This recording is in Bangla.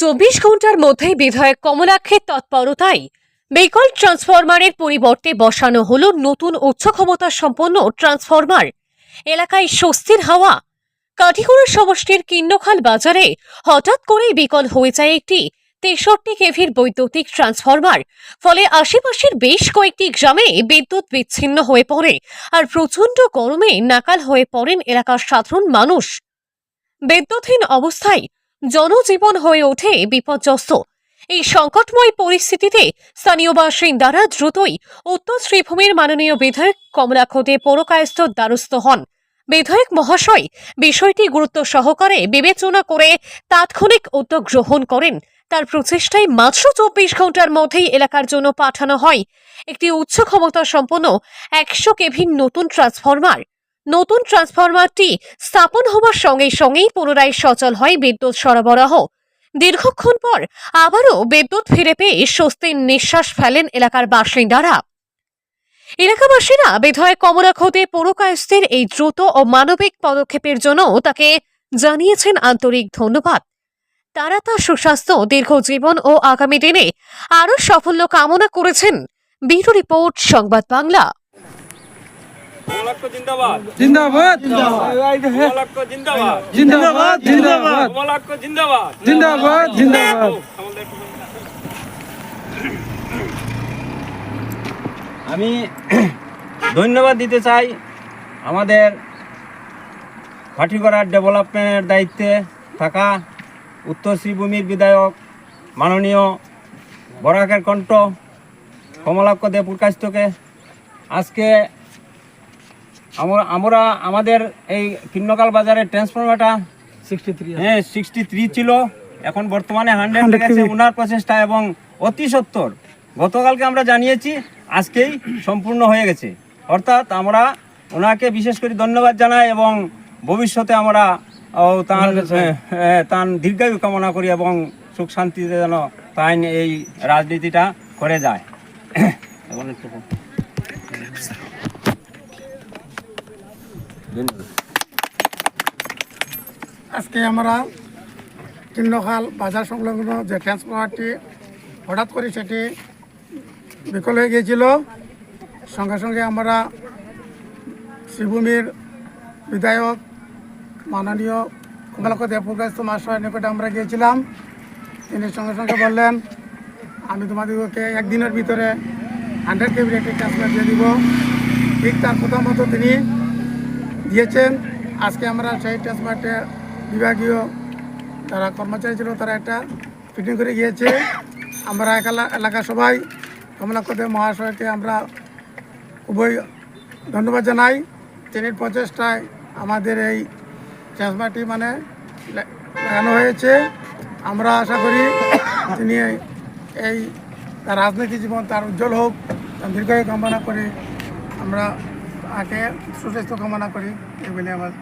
চব্বিশ ঘণ্টার মধ্যেই বিধায়ক কমলাক্ষের তৎপরতায় বেকল ট্রান্সফরমারের পরিবর্তে বসানো হল নতুন উচ্চ ক্ষমতা সম্পন্ন ট্রান্সফরমার। এলাকায় স্বস্তির হাওয়া। কাঠিগুড়া সমষ্টির কিন্নখাল বাজারে হঠাৎ করেই বিকল হয়ে যায় একটি তেষট্টি কেভির বৈদ্যুতিক ট্রান্সফরমার। ফলে আশেপাশের বেশ কয়েকটি গ্রামে বিদ্যুৎ বিচ্ছিন্ন হয়ে পড়ে আর প্রচণ্ড গরমে নাকাল হয়ে পড়েন এলাকার সাধারণ মানুষ। বিদ্যুৎহীন অবস্থায় জনজীবন হয়ে ওঠে বিপর্যস্ত। এই সংকটময় পরিস্থিতিতে স্থানীয় বাসিন্দারা দ্রুতই উত্তর শ্রীভূমির মাননীয় বিধায়ক কমলাক্ষতে পৌরকায়স্থ দ্বারস্থ হন। বিধায়ক মহাশয় বিষয়টি গুরুত্ব সহকারে বিবেচনা করে তাৎক্ষণিক উদ্যোগ গ্রহণ করেন। তার প্রচেষ্টায় মাত্র চব্বিশ ঘণ্টার মধ্যেই এলাকার জন্য পাঠানো হয়। একটি উচ্চ ক্ষমতা সম্পন্ন একশো কেভিন নতুন ট্রান্সফরমার নতুন ট্রান্সফরমারটি স্থাপন হওয়ার সঙ্গে সঙ্গেই পুনরায় সচল হয় বিদ্যুৎ সরবরাহ। দীর্ঘক্ষণ পর আবারও বিদ্যুৎ ফিরে পেয়ে স্বস্তির নিঃশ্বাস ফেলেন এলাকার বাসিন্দারা। এলাকাবাসীরা বিধায়ক কমলা খোদে পৌরকায়স্থের এই দ্রুত ও মানবিক পদক্ষেপের জন্য তাকে জানিয়েছেন আন্তরিক ধন্যবাদ। তারা তার সুস্বাস্থ্য দীর্ঘ জীবন ও আগামী দিনে আরও সাফল্য কামনা করেছেন। ব্যুরো রিপোর্ট, সংবাদ বাংলা। জিন্দাবাদ। জিন্দাবাদ। জিন্দাবাদ। জিন্দাবাদ জিন্দাবাদ। জিন্দাবাদ। জিন্দাবাদ জিন্দাবাদ। আমাদের একটু বলুন। আমি ধন্যবাদ দিতে চাই আমাদের কাঠিগড়ার ডেভেলপমেন্টের দায়িত্বে থাকা উত্তর শ্রীভূমির বিধায়ক মাননীয় বরাকের কণ্ঠ কমলাক্ষ দেবপুর কাস্তকে আজকে আমরা আমরা আমাদের এই কিন্নকাল বাজারের ট্রান্সফরমারটা হ্যাঁ সিক্সটি থ্রি ছিল। এখন বর্তমানে হান্ড্রেড গেছে ওনার প্রচেষ্টা এবং অতি সত্তর। গতকালকে আমরা জানিয়েছি আজকেই সম্পূর্ণ হয়ে গেছে। অর্থাৎ আমরা ওনাকে বিশেষ করে ধন্যবাদ জানাই এবং ভবিষ্যতে আমরা তার হ্যাঁ, হ্যাঁ, তার দীর্ঘায়ু কামনা করি এবং সুখ শান্তিতে যেন তাই এই রাজনীতিটা করে যায়। এখন একটু আজকে আমরা কিন্নখাল বাজার সংলগ্ন যে ট্রান্সফরমারটি হঠাৎ করে সেটি বিকল হয়ে গিয়েছিল, সঙ্গে সঙ্গে আমরা শ্রীভূমির বিধায়ক মাননীয় কমলাক্ষ দেবপুরগাস্ত মহাশয়ের নিকটে আমরা গিয়েছিলাম। তিনি সঙ্গে সঙ্গে বললেন, আমি তোমাদেরকে একদিনের ভিতরে হান্ড্রেড কেবির একটি ট্রান্সফার দিয়ে দিব। ঠিক তার কথা মতো তিনি দিয়েছেন। আজকে আমরা সেই ট্রান্সফারটে বিভাগীয় যারা কর্মচারী ছিল তারা একটা ফিটিং করে গিয়েছে। আমরা এলাকার সবাই কমলাক্ষদেব মহাশয়কে আমরা খুবই ধন্যবাদ জানাই। তিনি প্রচেষ্টায় আমাদের এই ট্রান্সফারটি মানে লাগানো হয়েছে। আমরা আশা করি তিনি এই তার রাজনীতি জীবন তার উজ্জ্বল হোক। তার দীর্ঘায়ু কামনা করি আমরা তাকে সুস্বাস্থ্য কামনা করি এগুলি আমার।